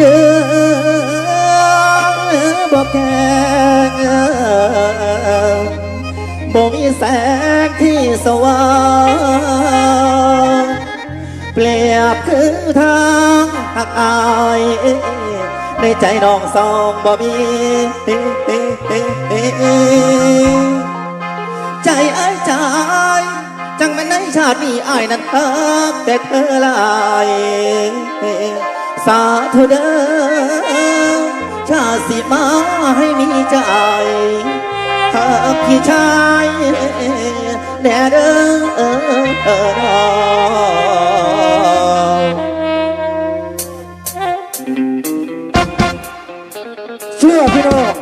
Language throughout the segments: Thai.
ดือบอกแกงบ่มีแสงที่สว่างเปลียบคือทางหักอายในใจน้องสองบ่มีใจไอ้ใจจังมันในชาตินี้อายนั้นเติมแต่เธอลาย สาธุเด้อชาติสิมาให้มีใจหากพี่ชายแน่เด้อเชื่อพี่น้อง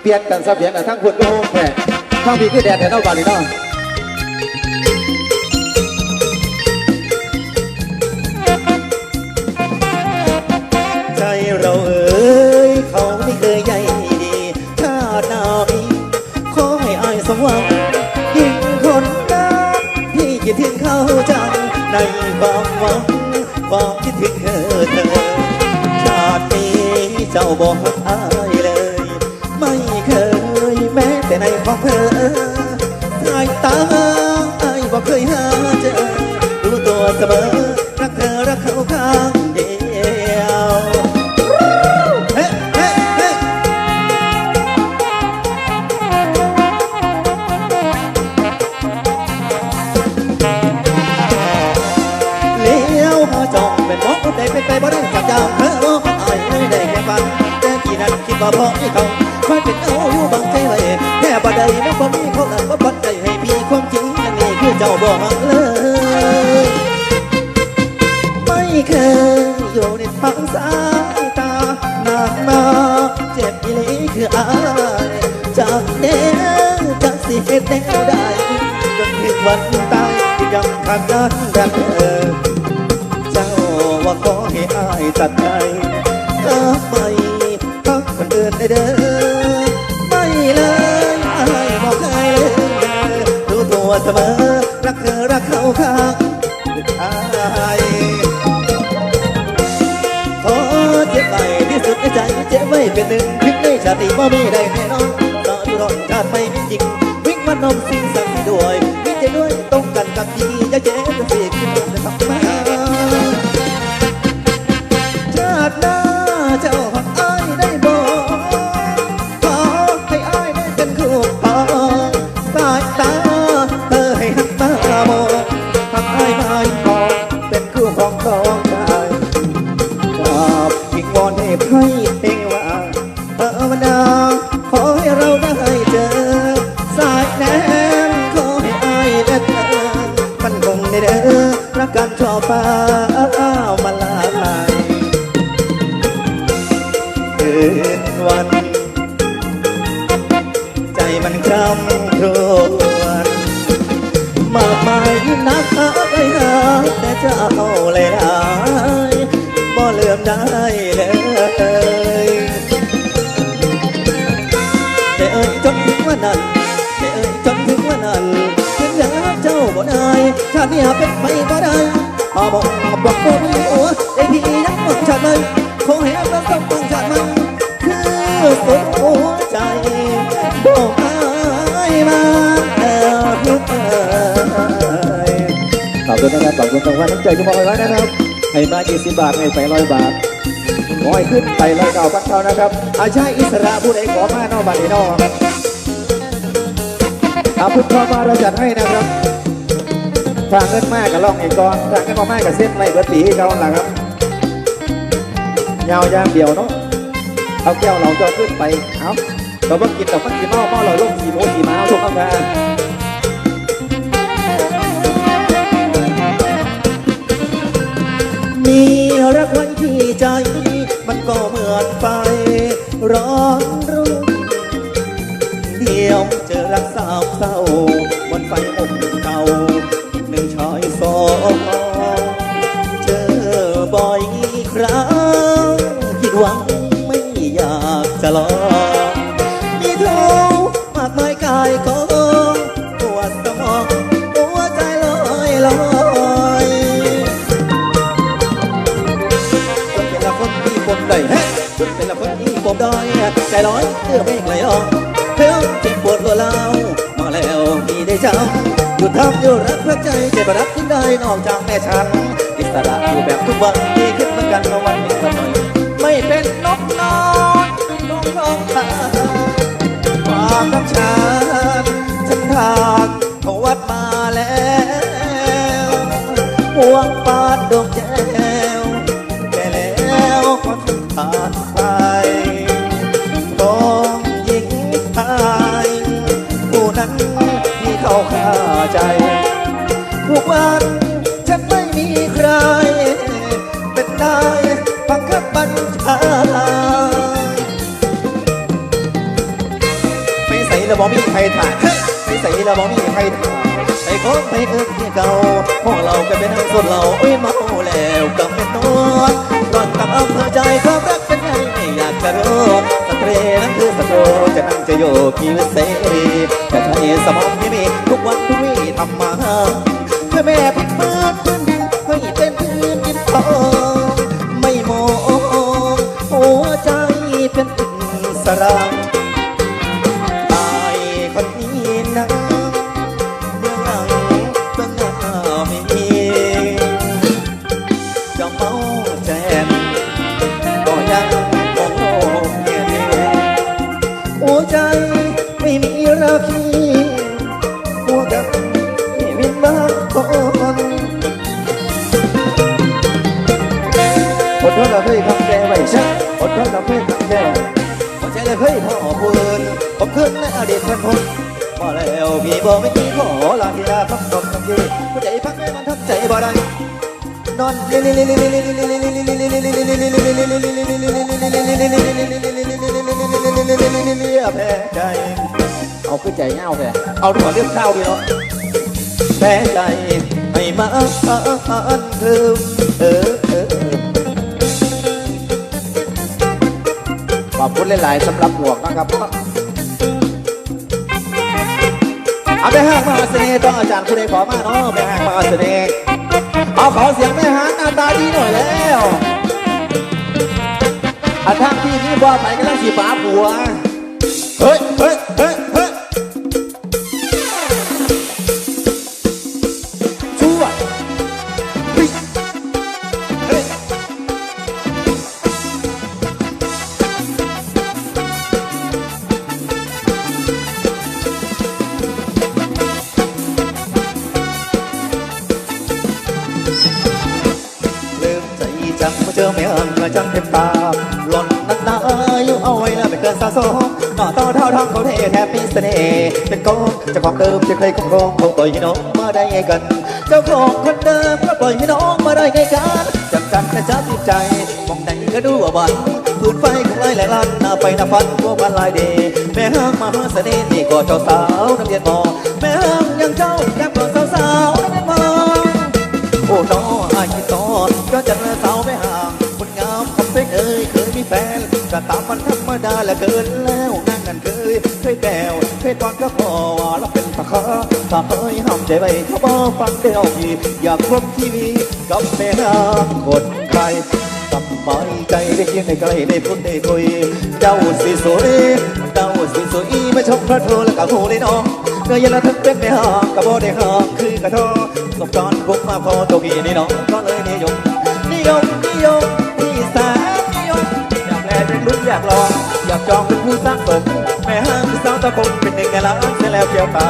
เปลี่ยนกันสับเปลี่ยนกันทั้งคุณก็โฮมแฝกทั้งพี่คือแดดแดดเอาบาลีเนาะ คิดถึงเขาจังในความหวังความคิดถึงเธอเธอชาตินี้เจ้าบอกอายเลย ไม่เคยแม้แต่ในความเธอสายตาอายบอกเคยหาเจอรู้ตัวเสมอ บอกเลย ไม่เคยอยู่ในทางสายตานานมาเจ็บอีหลีคืออายจากเด้จากสิเหตุแนวใดจนถึงวันตายที่ยังขาดกันกันเออเจ้าว่าขอให้อายตัดใจก็ไม่พักคนอื่นได้เด้อไม่เลยอายบอกเคยเลยรู้ตัวเสมอ ข้างอายขอเจ็บไปที่สุดในใจเจ็บไว้เป็นหนึ่งพิงในชาติว่าไม่ได้แน่นอนต่อตุรนชาติไม่จริงวิ่งมันนมสิ่งสักดิ์ด้วยมีใจด้วยต้องกันกับที่จะเจ็บสิ คุณนะครับขอบคุณสองวันน้ำใจทุกคนไว้นะครับ ให้มา20บาทให้ไปร้อยบาทขอให้ขึ้นไปร้อยเก้าพันเก้านะครับ อาชายอิสระผู้ใดขอมานอกบัตรนอกถ้าพูดเข้ามาเราจัดให้นะครับทางเงินมากกับล่องเอกกอนทางเงินมามากกับเส้นไม่เบิดปีให้เขาหลังครับยาวยางเดียวเนาะเอาแก้วเราจะขึ้นไป เอาเราเพิ่งกินแต่มันกินเมาเมาเราลงขี่โมขี่ม้าทุกเอาการ รักไว้ที่ใจ มันก็เหมือนไฟร้อน ใจร้อยเพื่อเบ่งไหลออกเพื่อเจ็บปวดก็เล่ามาแล้วมีได้เจ้าหยุดทำอยู่รักเพื่ใจเจ็บรักที่ได้นอกจากแม่ฉันอิสระอยู่แบบทุกวันดีขึ้นเหมือนกันเา ระบอกมีใครถ่ายใส่ระบอกมีใครถ่ายไอ้ของไปเอิ้ที่เก่าพวกเราก็เป็นนักสดเราโอ้ยมาแล้วกับเป็นตัวก่อนกับอำเภอใจความรักเป็นไงไม่อยากจะรู้สตรีนั้นคือสตรูจะนั่งจะโยกีวิเศรีจะใช้สมองที่มีทุกวันทุกวี่ทำมาเพื่อแม่พักพื้นพื้นดินให้เป็นพื้นดินทองไม่โมองหัวใจเป็นอิสระ กไม่กี่ขอลาทีลาคำตอบคำยีหัวใจพักแม่มันทำใจบ่ได้นอนเลียแพ้ใจเอาขึ้นใจเง่าแท้เอาดีกว่าเรื่องข้าวดีเนาะแพ้ใจให้มาอันคือเออเออขอบคุณหลายๆสำหรับหมวกนะครับ เอาไปห้างมาเสน่ห์ต้องอาจารย์ผู้ใดขอมาเนาะไปห้างมาเสน่ห์เอาขอเสียงแม่ฮางหน้าตาดีหน่อยแล้วอันทางที่นี่บ่ไปก็ต้องสีฟ้าผัวเฮ้ยเฮ้ยเฮ้ยเฮ้ย ล่อยให้น้องมาได้ไงกัน เจ้าของคนเดิมก็ปล่อยให้น้องมาได้ไงกันจำกันนะจ๊ะจิตใจมองไหนก็ดูว่าบันพื้นไฟของลายหลายลันหน้าไปหน้าฟันพวกมันลายเดแม่ห้างมาหาเสน่ห์นี่ก็เจ้าสาวนักเรียนมอแม่ห้างยังเจ้าแก้มก็สาวสาวๆนักเรียนมอโอ้น้ออายคิดตอก็จะเลิกสาวไม่ห่างคนงามคำเพชรเอ้ยเคยมีแฟนก็ตามมันธรรมดาและเกินแล้วนั่งกันเคยเคยแก้วเคยตอนก็พอว่าาเป็นตะขาถ้าเอ้ยห้ามใจไว้เขาบอกฟังได้เอาทีอยากพบทีวีกับแม่นางคนใครสบายใจได้เคียงได้ใกล้ได้พูดได้คุย เจ้าสีสวยเจ้าสีสวยไม่ชมพระโทแล้วก็หูได้น้องเงยยันละทึกเป็นไม่ห่างกับบ่ได้ห่างคือกระทอสบการณ์คงมาพอตัวพี่นี่น้องก็เลยนิยมนิยมนิยมที่แสนนิยมอยากแลอยากลุ้นอยากลองอยากจองเป็นผู้สร้างสม ม่ห้างสาวตะคงเป็นหนึ่งในล้านเสียแล้วเกี่ยวตา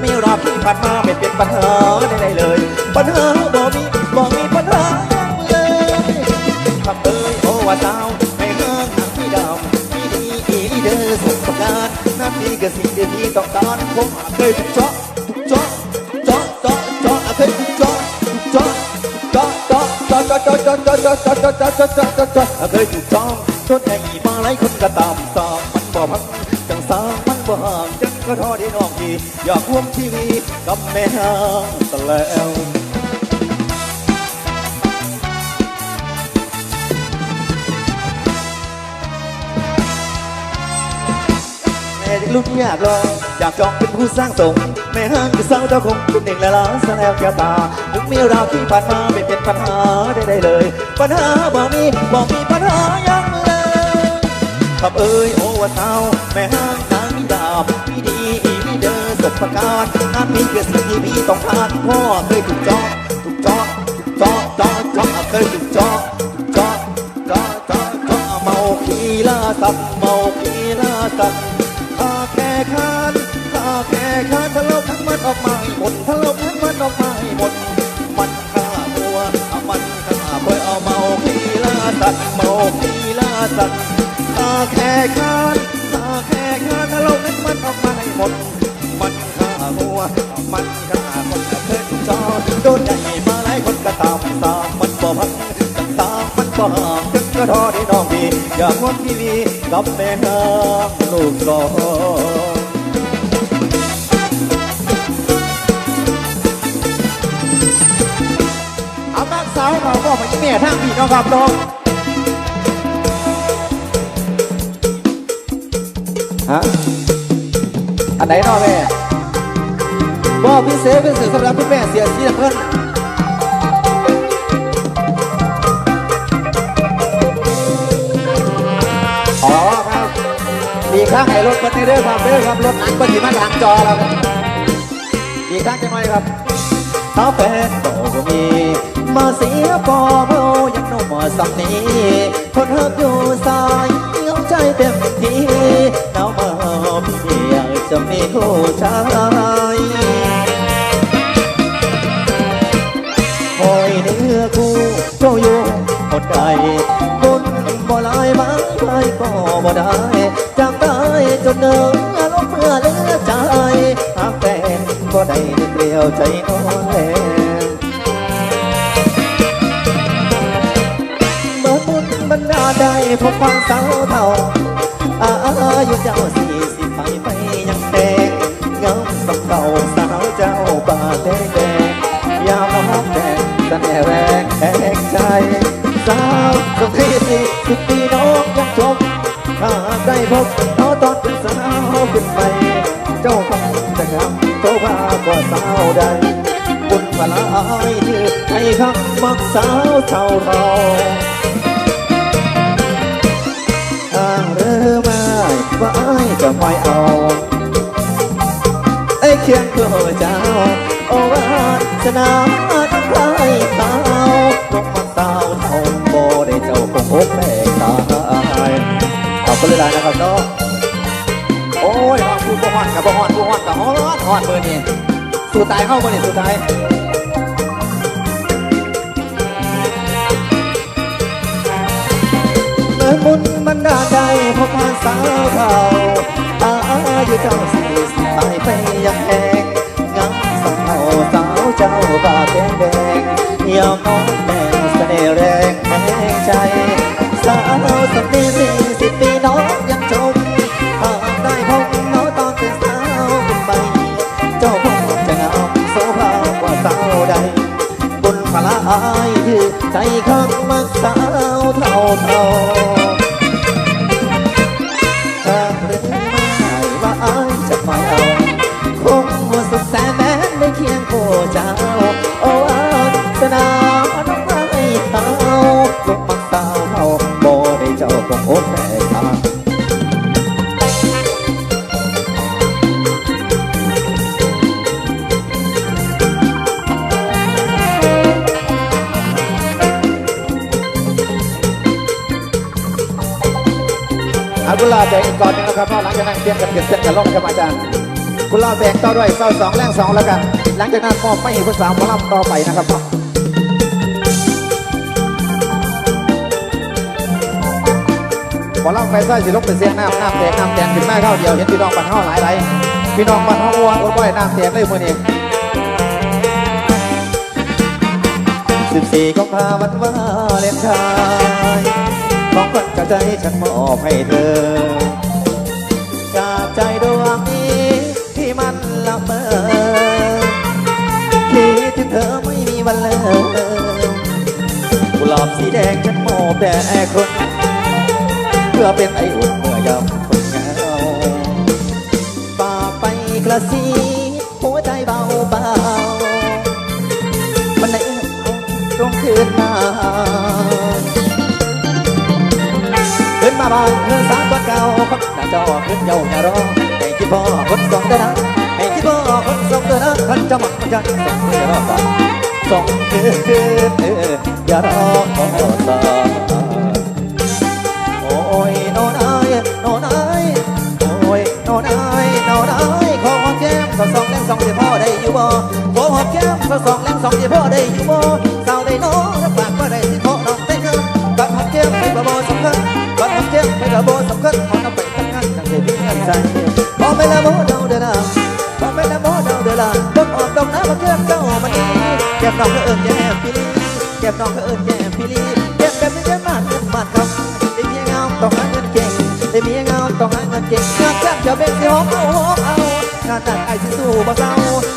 ไม่รอบที่ผ่านมาไม่เป็นปัญหาใดๆเลย ปัญหาบ่มีบ่มีปัญหาเลยทำเอ้ยโอว่าสาวไม่ห้างนางพี่ดาวพี่ดีอีเดอร์ส่งประกาศนั่นนี่ก็สิ่งที่พี่ต้องการผมเคยถูกเจาะถูกเจาะเจาะเจาะเจาะเคยถูกเจาะถูกเจาะเจาะเจาะเจาะเจาะเจาะเจาะเจาะเจาะเจาะเจาะเจาะเคยถูกจองจนไอ้มาหลายคนก็ตาม ก็ทอด้น้องพี่อยากร่วมทีวีกับแม่ห้างตะแล้วแม่ยังลุ้นอยากลองอยากจองเป็นผู้สร้างสมแม่ห้างคือสาวเจ้าคงเป็นเด็กและล้านแสลวแก้วตาถึงมีราวที่ผ่านมาไม่เป็นปัญหาได้ได้เลย ปัญหาบ่มีบ่มีปัญหายังเลยขับเอ้ยโอว่าสาวแม่ห้างนางมีดาบพี่ดี อีมีเดอร์สบการณ์งานนี้คือสิ่งที่พี่ต้องการพ่อเคยถูกจองถูกจองถูกจองจองจองเคยถูกจองถูกจองจองจองจองเมาขี้ลาสัตว์เมาขี้ลาสัตว์ข้าแค่คานข้าแค่คานทะเลาะทั้งมันออกมาหมดทะเลาะทั้งมันออกมาหมดมันฆ่ามัวเอามันฆ่าคอเอาเมาขี้ลาสัตว์เมาขี้ลาสัตว์ข้าแค่คานข้าแค่คานทะเลาะทั้งมันออกมา อยากวนทีวีกับแม่นางลูกสองเอานักสาวเราบอกมาอีเมียทางพี่น้องครับน้องฮะอันไหนน้องแม่บอกพิเศษเป็นสื่อสำหรับคุณแม่เสียสีน้ำเงิน ดีข้างไหนรถมันในเด้อครับเด้อครับรถหลังก็ถีมาทางจอเราครับดีข้างจะหน่ครับถ้าแฟนก็มีมาเสียพอเมายังนมสักนี้คนเหักอยู่สายเอาใจเต็มที่หนาวมาพี่อยากจะมีผู้ชายคอยเนื้อคู่เจ้าอยู่หมดใจ ก็บ่ได้จากได้จนเนื้อลงเมื่อเลือใจหากแฟนบ่ได้เกลียวใจนอนแลงเมื่อบุญบรรดาได้พบความสาวเท่าอายุเจ้าสี่สิบไปไปยังแดงเงาสำเก่าสาวเจ้าบาดแดงแดงยามน้องแดงเสน่แรงแทงใจสาวสุดที่สี่สิบปีน้อง ยังชมถ้าได้พบน้องตอนเป็นสาวขึ้นไป เจ้าคงจะงามโตภากว่าสาวใดบุญพลายที่ให้คักมักสาวเท่าเราทาเรือไม่ว่าอ้ายจะไม่เอาไอ้เคียงตัวเจ้าโอ้ว่าสนาต้องใครตา ขอบคุณเลยนะครับเนาะโอ้ยฮอนพูดบ่ฮอนกับบ่ฮอนผู้ฮอนกับฮอนฮอนเบอร์นี้สู่ตายเข้าเบอร์นี้สู่ตายเมื่อบุญบรรดาใดพบผ่านสาวเขาอายุเจ้าสี่สิบไปไปยังแหงงังสาวสาวเจ้าบาดแดงแดงยามน้องแดงเสน่ห์แรงแหงใจ สาวสำเนี บุญพลายใจข้างมักสาวเท่าเท่า เอากุหลาบแดงอีกก่อนนึงนะครับเพราะหลังจากนั้นเตรียมกันเก็บเสร็จกันลงครับอาจารย์กุหลาบแดงต่อด้วยเศร้าสองแรงสองแล้วกัน หลังจากนั้นมอบไม่เห็นภาษาวหมอลำต่อไปนะครับเนาะหมอลำไฟซ้ายสิลงเป็นเสียงน้ำน้ำแตกน้ำแตกขึ้นมาเข้าเดียวเห็นพี่น้องบันเท่าหลายไรพี่น้องบันเท่าอ้วนอ้วนบ่อยน้ำแตกเลยมือนี้สิบสี่กุมภาพันวันวาเลนไทน์ ของขวัญจากใจฉันมอบให้เธอ จากใจดวงนี้ที่มันละเมอคิดถึงเธอไม่มีวันเลิกกุหลาบสีแดงฉันมอบแด่คน เพื่อเป็นไออุ่นเมื่อยามคนเหงาฝาไปกระซีหัวใจเบาเบามันไหนตรงคืนมา บานเพื่อสามคนเก่าคนหน้าจอขึ้นเยาอย่ารอให้คิดพ่อคนสองเด้อนะให้คิดว่าคนสองเดือนคันจะหมักมันจะสองเดือนรอดสองเดือนอย่ารอขอตาโอ้ยโนนายโนนายโอ้ยโนนายโนนายขอหอมแก้มสองสองแรงสองเดียวพ่อได้อยู่บ่ขอหอมแก้มสองสองแรงสองเดียวพ่อได้อยู่บ่สาวได้น้องฝากว่าไก้มไปบ่บ่สำคัญขอน้ำไปทำงานจังได้มีงินใจพอไปแล้วบ่เดาเดล่ะพอไปแล้วบ่เดาเดล่ะต้นออกดอกน้ำมาแก้มเจ้ามันนี่แก้มน้องก็เอิ้นแก้มพี่ลีแก้มน้องก็เอิ้นแก้มพี่ลีแก้มแบบนี้แก้มมากเงินมากครับได้เมียงาต้องหาเงินเก่งได้เมียงาต้องหาเงินเก่งงานจ้างจะเป็นสิหอมเอาหอมเอางานหนักไอ้สิสู้บ่เศร้า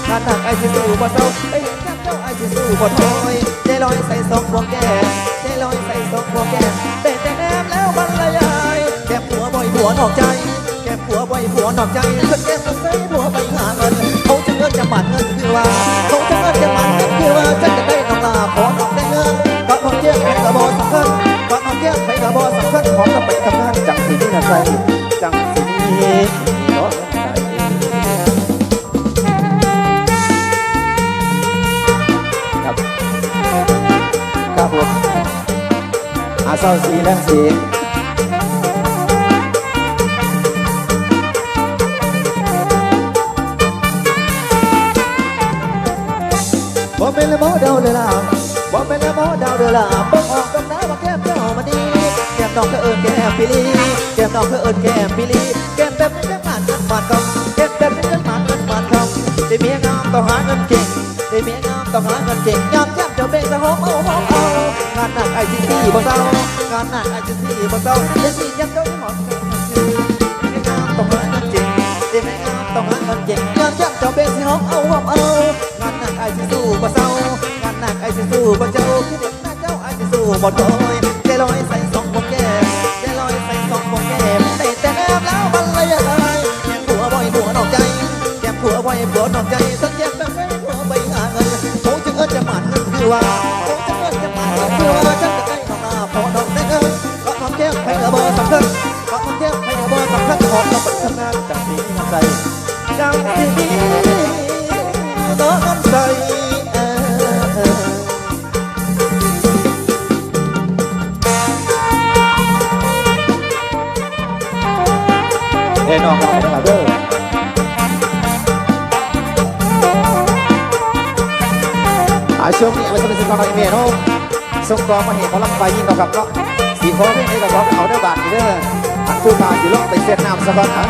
งานหนักไอ้สิสู้บ่เศร้าไอ้ยงานเจ้าไอ้สิสู้บ่ถอยใจลอยใส่สองพวงแก้มใจลอยใส่สองพวงแก้ หัวบ่ผัวนอกใจ แก้ผัวบ่อยผัวนอกใจเพิ่นแก้มต้องใส่ผัวไปหาเงินเขาจะเงินจะหมันเงินคือว่าเขาจะเงินจะหมันเงินคือว่าฉันจะได้นองลาขอนองได้เงินก็ของแก้มไปกระบอกสำคัญก็ของแก้มไปกระบอกสำคัญของเราไปทำงานจังสีนี่นะใจจังสีนี่เนาะครับครับผมอาเศร้าสีแรงสี องก็เอิญแก้มปิลีแก้มน้องก็เอิญแก้มปิลีแก้มแบบนี้จะหมันเงินหมันคำแก้มแบบนี้จะหมันเงินหมันคำได้เมียงามต้องหาเงินเก่งได้เมียงามต้องหาเงินเก่งยามย่ำจ้าเบ่งสะหอมเอาหอมเอางานหนักไอซีซีบ่เศร้างานหนักไอซีซีบ่เศร้าได้สิยังเจ้าที่หมอนได้งามต้องหาเงินเก่งได้แม่งามต้องหาเงินเก่งยามย่ำจ้าเบ่งสะหอมเอาหอมเอางานหนักไอซีสู้บ่เศร้างานหนักไอซีสู้บ่เจ้าคิดเด็กหน้าเจ้าไอซีสู้บ่โดย ดอยผัวนอกใจสัญญาแมแบบไม่ผัวไปหาเงินเขาจึงเอิญจะหมันเงินคือว่า ส่งกองมาเห็นเขาลำไฟยิ่งกับกับเนาะสีคอไม่ให้กับเขาเอาได้บาทนี่เด้ออันผู้พาอยู่ลงไปเส้นน้ำสะก่อนนะ